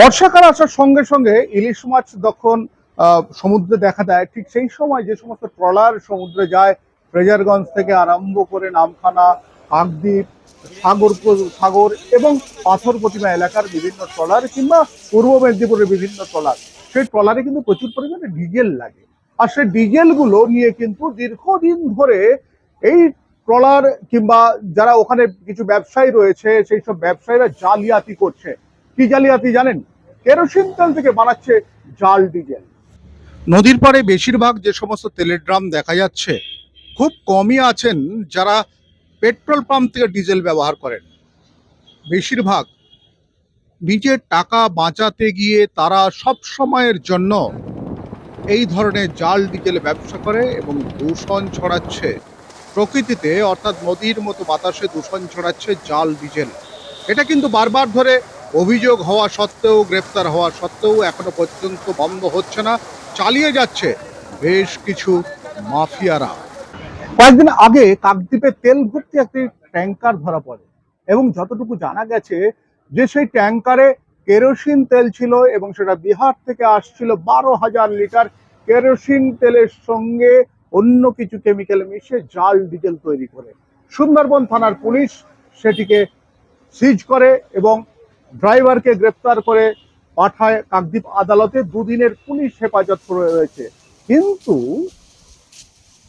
বর্ষাকাল আসার সঙ্গে সঙ্গে ইলিশ মাছ যখন সমুদ্রে দেখা দেয়, ঠিক সেই সময় যে সমস্ত ট্রলার সমুদ্রে যায়, ফ্রেজারগঞ্জ থেকে আরম্ভ করে নামখানা কাকদ্বীপ সাগর সাগর এবং পাথর প্রতিমা এলাকার বিভিন্ন ট্রলার কিংবা পূর্ব মেদিনীপুরের বিভিন্ন ট্রলার, সেই ট্রলারে কিন্তু প্রচুর পরিমাণে ডিজেল লাগে। আর সেই ডিজেলগুলো নিয়ে কিন্তু দীর্ঘদিন ধরে এই ট্রলার কিংবা যারা ওখানে কিছু ব্যবসায়ী রয়েছে, সেই সব ব্যবসায়ীরা জালিয়াতি করছে। কি জালিয়াতি জানেন? কেরোসিন তেল থেকে বানাচ্ছে জাল ডিজেল। নদীর পাড়ে বেশিরভাগ যে সমস্ত তেলের ড্রাম দেখা যাচ্ছে, খুব কমই আছেন যারা পেট্রোল পাম্প থেকে ডিজেল ব্যবহার করেন। বেশিরভাগ নিজের টাকা বাঁচাতে গিয়ে তারা সব সময়ের জন্য এই ধরনের জাল ডিজেল ব্যবসা করে এবং দূষণ ছড়াচ্ছে। প্রকৃতিতে অর্থাৎ নদীর মতো বাতাসে দূষণ ছড়াচ্ছে জাল ডিজেল। এটা কিন্তু বারবার ধরে অভিযোগ হওয়া সত্ত্বেও, গ্রেপ্তার হওয়া সত্ত্বেও এখনও পর্যন্ত বন্ধ হচ্ছে না, চালিয়ে যাচ্ছে বেশ কিছু মাফিয়ারা। কয়েকদিন আগে কাকদ্বীপে তেল ভর্তি একটি ট্যাঙ্কার ধরা পড়ে এবং যতটুকু জানা গেছে যে সেই ট্যাঙ্কারে কেরোসিন তেল ছিল এবং সেটা বিহার থেকে আসছিল বারো হাজার লিটার কেরোসিন তেলের সঙ্গে অন্য কিছু কেমিক্যাল মিশিয়ে জাল, ডিজেল তৈরি করে। সুন্দরবন থানার পুলিশ সেটিকে সিজ করে এবং ড্রাইভারকে গ্রেপ্তার করে পাঠায় কাকদ্বীপ আদালতে। দুদিনের পুলিশ হেফাজত রয়েছে। কিন্তু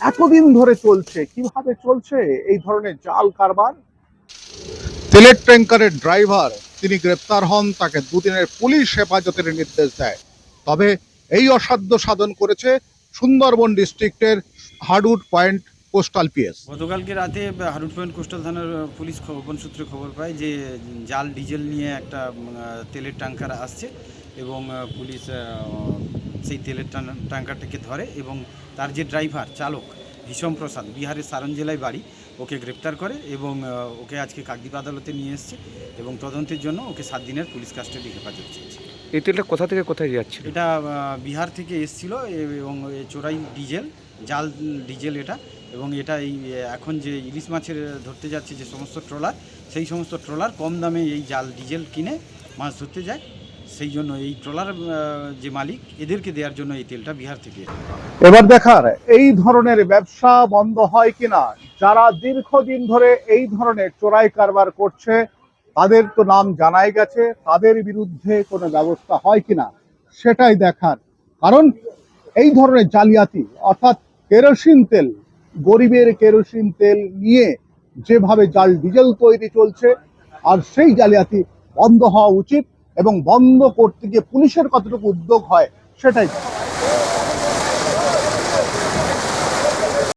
এতদিন ধরে চলছে, কীভাবে চলছে এই ধরনের জাল কারবার? তেলের ট্যাঙ্কারের ড্রাইভার, তিনি গ্রেপ্তার হন, তাকে দুদিনের পুলিশ হেফাজতের নির্দেশ দেয়। তবে এই অসাধ্য সাধন করেছে সুন্দরবন ডিস্ট্রিক্টের হাডুড পয়েন্ট কোস্টাল পিএস। গতকালকে রাতে হারুট পয়েন্ট কোস্টাল থানার পুলিশ খবর সূত্রে খবর পায় যে, জাল, ডিজেল নিয়ে একটা তেলের ট্যাঙ্কার আসছে এবং পুলিশ সেই তেলের ট্যাঙ্কারটাকে ধরে এবং তার যে ড্রাইভার, চালক ভীষম প্রসাদ। বিহারের সারন জেলায় বাড়ি। ওকে গ্রেপ্তার করে এবং ওকে আজকে কাকদ্বীপ আদালতে নিয়ে এসছে এবং তদন্তের জন্য ওকে সাত দিনের পুলিশ কাস্টাডি হেফাজত চেয়েছে। এই তেলটা কোথা থেকে কোথায় যাচ্ছে এটা বিহার থেকে এসছিল এবং এ চোরাই ডিজেল জাল ডিজেল এটা এবং এটা এই এখন যে ইলিশ মাছের ধরতে যাচ্ছে যে সমস্ত ট্রলার সেই সমস্ত ট্রলার কম দামে এই জাল ডিজেল কিনে মাছ ধরতে যায়। সেই জন্য এই ট্রলার যে মালিক, এদেরকে দেওয়ার জন্য এই তেলটা বিহার থেকে এবার দেখার, এই ধরনের ব্যবসা বন্ধ হয় কিনা? যারা দীর্ঘদিন ধরে এই ধরনের চোরাই কারবার করছে, তাদের তো নাম জানাই গেছে, তাদের বিরুদ্ধে কোনো ব্যবস্থা হয় কিনা? সেটাই দেখার। কারণ এই ধরনের জালিয়াতি, অর্থাৎ কেরোসিন তেল, গরিবের কেরোসিন তেল নিয়ে যেভাবে জাল, ডিজেল তৈরি চলছে, আর সেই জালিয়াতি বন্ধ হওয়া উচিত। এবং বন্ধ করতে গিয়ে পুলিশের কতটুকু উদ্যোগ হয় সেটাই।